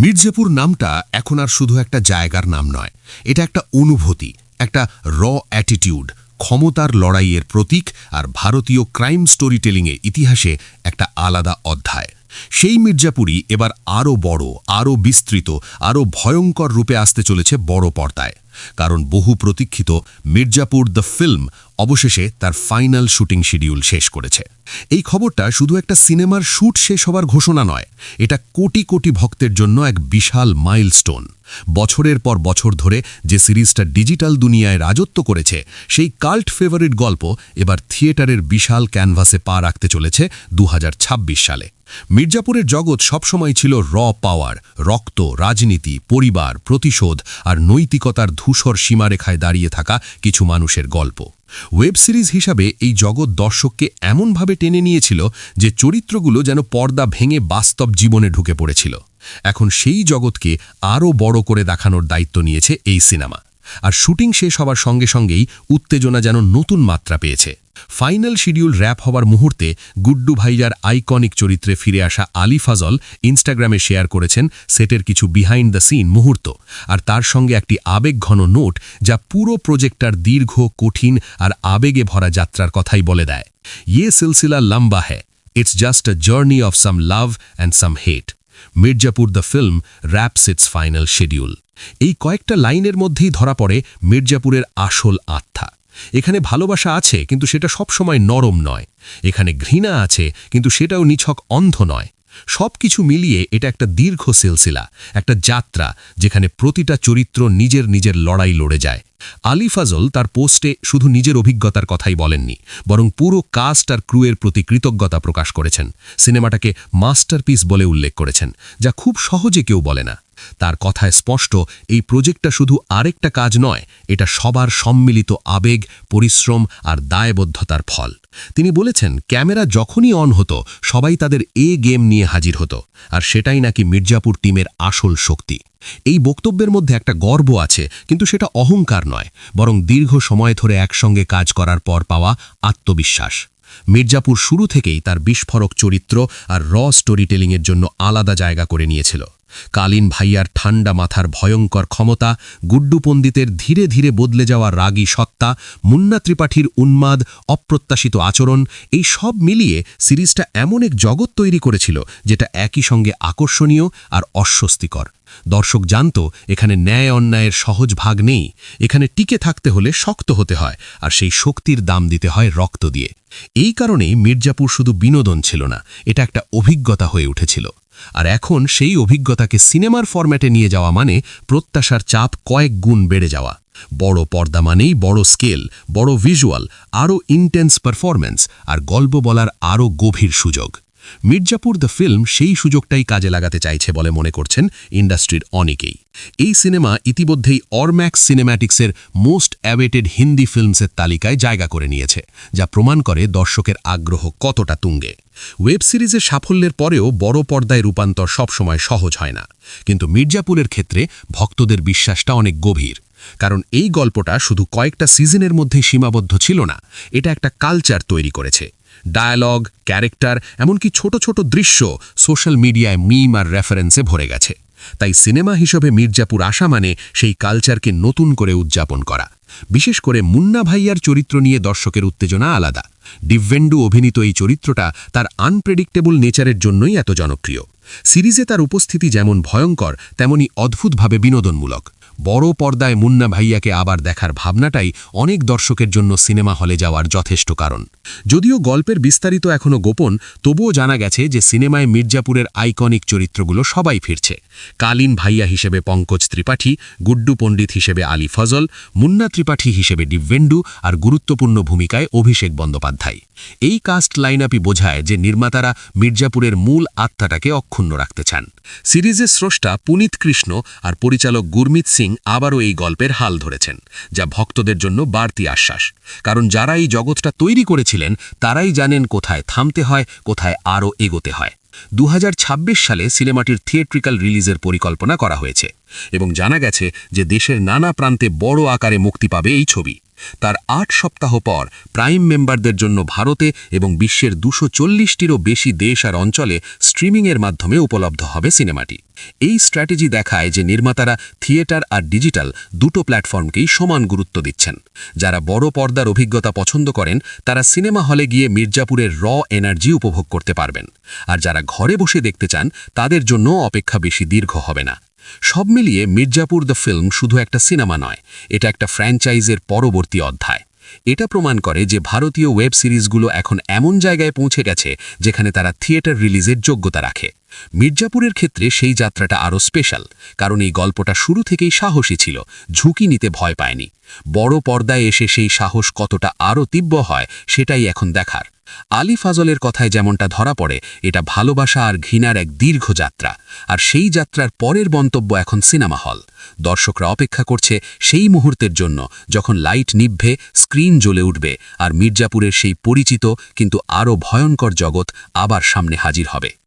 মির্জাপুর নামটা এখন আর শুধু একটা জায়গার নাম নয়, এটা একটা অনুভূতি, একটা র অ্যাটিটিউড ক্ষমতার লড়াইয়ের প্রতীক আর ভারতীয় ক্রাইম স্টোরি টেলিংয়ে ইতিহাসে একটা আলাদা অধ্যায়। সেই মির্জাপুরই এবার আরও বড় আরও বিস্তৃত আরও ভয়ঙ্কর রূপে আসতে চলেছে বড় পর্দায়। কারণ বহু প্রতীক্ষিত মির্জাপুর দ্য ফিল্ম অবশেষে তার ফাইনাল শুটিং শিডিউল শেষ করেছে। এই খবরটা শুধু একটা সিনেমার শুট শেষ হওয়ার ঘোষণা নয়, এটা কোটি কোটি ভক্তের জন্য এক বিশাল মাইলস্টোন। বছরের পর বছর ধরে যে সিরিজটা ডিজিটাল দুনিয়ায় রাজত্ব করেছে, সেই কাল্ট ফেভারিট গল্প এবার থিয়েটারের বিশাল ক্যানভাসে পা রাখতে চলেছে দু হাজার ছাব্বিশ সালে। মির্জাপুরের জগৎ সবসময় ছিল র পাওয়ার, রক্ত, রাজনীতি, পরিবার, প্রতিশোধ আর নৈতিকতার ধূসর সীমারেখায় দাঁড়িয়ে থাকা কিছু মানুষের গল্প। ওয়েব সিরিজ হিসাবে এই জগৎ দর্শককে এমনভাবে টেনে নিয়েছিল যে চরিত্রগুলো যেন পর্দা ভেঙে বাস্তব জীবনে ঢুকে পড়েছিল। এখন সেই জগৎকে আরও বড় করে দেখানোর দায়িত্ব নিয়েছে এই সিনেমা। আর শুটিং শেষ হওয়ার সঙ্গে সঙ্গেই উত্তেজনা যেন নতুন মাত্রা পেয়েছে। ফাইনাল শিডিউল র্যাপ হওয়ার মুহূর্তে গুড্ডু ভাইয়ার আইকনিক চরিত্রে ফিরে আসা আলী ফাজল ইনস্টাগ্রামে শেয়ার করেছেন সেটের কিছু বিহাইন্ড দ্য সিন মুহূর্ত। আর তার সঙ্গে একটি আবেগঘন নোট যা পুরো প্রজেক্টটার দীর্ঘ, কঠিন আর আবেগে ভরা যাত্রার কথাই বলে দেয়। ইয়ে সিলসিলা লম্বা হ্যায়। It's just a journey of some love and some hate Mirzapur the film wraps it's final schedule এই কয়েকটা লাইনের মধ্যেই ধরা পড়ে মির্জাপুরের আসল আত্মা। এখানে ভালোবাসা আছে, কিন্তু সেটা সবসময় নরম নয়। এখানে ঘৃণা আছে, কিন্তু সেটাও নিছক অন্ধ নয়। সব কিছু মিলিয়ে এটা একটা দীর্ঘ সিলসিলা, একটা যাত্রা, যেখানে প্রতিটা চরিত্র নিজের নিজের লড়াই লড়ে যায়। আলী ফাজল তার পোস্টে শুধু নিজের অভিজ্ঞতার কথাই বলেননি, বরং পুরো কাস্ট আর ক্রুয়ের প্রতি কৃতজ্ঞতা প্রকাশ করেছেন। সিনেমাটাকে মাস্টারপিস বলে উল্লেখ করেছেন, যা খুব সহজে কেউ বলে না। তার কথায় স্পষ্ট, এই প্রজেক্টটা শুধু আরেকটা কাজ নয়, এটা সবার সম্মিলিত আবেগ, পরিশ্রম আর দায়বদ্ধতার ফল। তিনি বলেছেন, ক্যামেরা যখনই অন হতো, সবাই তাদের এ গেম নিয়ে হাজির হতো, আর সেটাই নাকি মির্জাপুর টিমের আসল শক্তি। এই বক্তব্যের মধ্যে একটা গর্ব আছে, কিন্তু সেটা অহংকার নয়, বরং দীর্ঘ সময় ধরে একসঙ্গে কাজ করার পর পাওয়া আত্মবিশ্বাস। মির্জাপুর শুরু থেকেই তার বিস্ফোরক চরিত্র আর র স্টোরি টেলিংয়ের জন্য আলাদা জায়গা করে নিয়েছিল। কালীন ভাইয়ার ঠান্ডা মাথার ভয়ঙ্কর ক্ষমতা, গুড্ডু পণ্ডিতের ধীরে ধীরে বদলে যাওয়া রাগী সত্তা, মুন্না ত্রিপাঠীর উন্মাদ, অপ্রত্যাশিত আচরণ, এই সব মিলিয়ে সিরিজটা এমন এক জগৎ তৈরি করেছিল যেটা একই সঙ্গে আকর্ষণীয় আর অস্বস্তিকর। দর্শক জানত, এখানে ন্যায় অন্যায়ের সহজ ভাগ নেই, এখানে টিকে থাকতে হলে শক্ত হতে হয় আর সেই শক্তির দাম দিতে হয় রক্ত দিয়ে। এই কারণেই মির্জাপুর শুধু বিনোদন ছিল না, এটা একটা অভিজ্ঞতা হয়ে উঠেছিল। আর এখন সেই অভিজ্ঞতাকে সিনেমার ফরম্যাটে নিয়ে যাওয়া মানে প্রত্যাশার চাপ কয়েক গুণ বেড়ে যাওয়া। বড় পর্দা মানেই বড় স্কেল, বড় ভিজুয়াল আরও ইন্টেন্স পারফরম্যান্স আর গল্প বলার আরও গভীর সুযোগ। মির্জাপুর দ্য ফিল্ম সেই সুযোগটাই কাজে লাগাতে চাইছে বলে মনে করছেন ইন্ডাস্ট্রির অনেকেই। এই সিনেমা ইতিমধ্যেই অরম্যাক্স সিনেম্যাটিক্সের মোস্ট অ্যাওয়েটেড হিন্দি ফিল্মসের তালিকায় জায়গা করে নিয়েছে, যা প্রমাণ করে দর্শকের আগ্রহ কতটা তুঙ্গে। ওয়েব সিরিজের সাফল্যের পরেও বড় পর্দায় রূপান্তর সবসময় সহজ হয় না। কিন্তু মির্জাপুরের ক্ষেত্রে ভক্তদের বিশ্বাসটা অনেক গভীর। কারণ এই গল্পটা শুধু কয়েকটা সিজনের মধ্যে সীমাবদ্ধ ছিল না, এটা একটা কালচার তৈরি করেছে। ডায়ালগ ক্যারেক্টার এমনকি ছোট ছোট দৃশ্য সোশ্যাল মিডিয়ায় মিম আর রেফারেন্সে ভরে গেছে। তাই সিনেমা হিসেবে মির্জাপুর আসা মানে সেই কালচারকে নতুন করে উদযাপন করা। বিশেষ করে মুন্না ভাইয়ার চরিত্র নিয়ে দর্শকের উত্তেজনা আলাদা। দিব্যেন্ডু অভিনীত এই চরিত্রটা তার আনপ্রেডিক্টেবল নেচারের জন্যই এত জনপ্রিয়। সিরিজে তার উপস্থিতি যেমন ভয়ঙ্কর, তেমনি অদ্ভুতভাবে বিনোদনমূলক। বড় পর্দায় মুন্না ভাইয়াকে আবার দেখার ভাবনাটাই অনেক দর্শকের জন্য সিনেমা হলে যাওয়ার যথেষ্ট কারণ। যদিও গল্পের বিস্তারিত এখনও গোপন, তবুও জানা গেছে যে সিনেমায় মির্জাপুরের আইকনিক চরিত্রগুলো সবাই ফিরছে। কালীন ভাইয়া হিসেবে পঙ্কজ ত্রিপাঠী, গুড্ডু পণ্ডিত হিসেবে আলী ফজল, মুন্না ত্রিপাঠী হিসেবে ডিভেন্ডু আর গুরুত্বপূর্ণ ভূমিকায় অভিষেক বন্দ্যোপাধ্যায়। এই কাস্ট লাইনআপই বোঝায় যে নির্মাতারা মির্জাপুরের মূল আত্মাটাকে অক্ষুণ্ণ রাখতে চান। সিরিজের স্রষ্টা পুনিত কৃষ্ণ আর পরিচালক গুরমিত সিং আবারও এই গল্পের হাল ধরেছেন, যা ভক্তদের জন্য বাড়তি আশ্বাস। কারণ যারা এই জগৎটা তৈরি করেছিলেন, তারাই জানেন কোথায় থামতে হয়, কোথায় আরও এগোতে হয়। দু হাজার ছাব্বিশ সালে সিনেমাটির থিয়েট্রিক্যাল রিলিজের পরিকল্পনা করা হয়েছে এবং জানা গেছে যে দেশের নানা প্রান্তে বড় আকারে মুক্তি পাবে এই ছবি। তার আট সপ্তাহ পর প্রাইম মেম্বারদের জন্য ভারতে এবং বিশ্বের দুশো চল্লিশটিরও বেশি দেশ আর অঞ্চলে স্ট্রিমিংয়ের মাধ্যমে উপলব্ধ হবে সিনেমাটি। এই স্ট্র্যাটেজি দেখায় যে নির্মাতারা থিয়েটার আর ডিজিটাল দুটো প্ল্যাটফর্মকেই সমান গুরুত্ব দিচ্ছেন। যারা বড় পর্দার অভিজ্ঞতা পছন্দ করেন, তারা সিনেমা হলে গিয়ে মির্জাপুরের র এনার্জি উপভোগ করতে পারবেন। আর যারা ঘরে বসে দেখতে চান, তাদের জন্য অপেক্ষা বেশি দীর্ঘ হবে না। সব মিলিয়ে মির্জাপুর দ্য ফিল্ম শুধু একটা সিনেমা নয়, এটা একটা ফ্র্যাঞ্চাইজের পরবর্তী অধ্যায়। এটা প্রমাণ করে যে ভারতীয় ওয়েব সিরিজগুলো এখন এমন জায়গায় পৌঁছে গেছে যেখানে তারা থিয়েটার রিলিজের যোগ্যতা রাখে। মির্জাপুরের ক্ষেত্রে সেই যাত্রাটা আরও স্পেশাল, কারণ এই গল্পটা শুরু থেকেই সাহসী ছিল, ঝুঁকি নিতে ভয় পায়নি। বড় পর্দায় এসে সেই সাহস কতটা আরও তীব্র হয় সেটাই এখন দেখার। আলী ফাজলের কথায় যেমনটা ধরা পড়ে, এটা ভালোবাসা আর ঘৃণার এক দীর্ঘ যাত্রা। আর সেই যাত্রার পরের মন্তব্য এখন সিনেমা হল। দর্শকরা অপেক্ষা করছে সেই মুহূর্তের জন্য, যখন লাইট নিভবে, স্ক্রিন জ্বলে উঠবে, আর মির্জাপুরের সেই পরিচিত, কিন্তু আরও ভয়ঙ্কর জগৎ আবার সামনে হাজির হবে।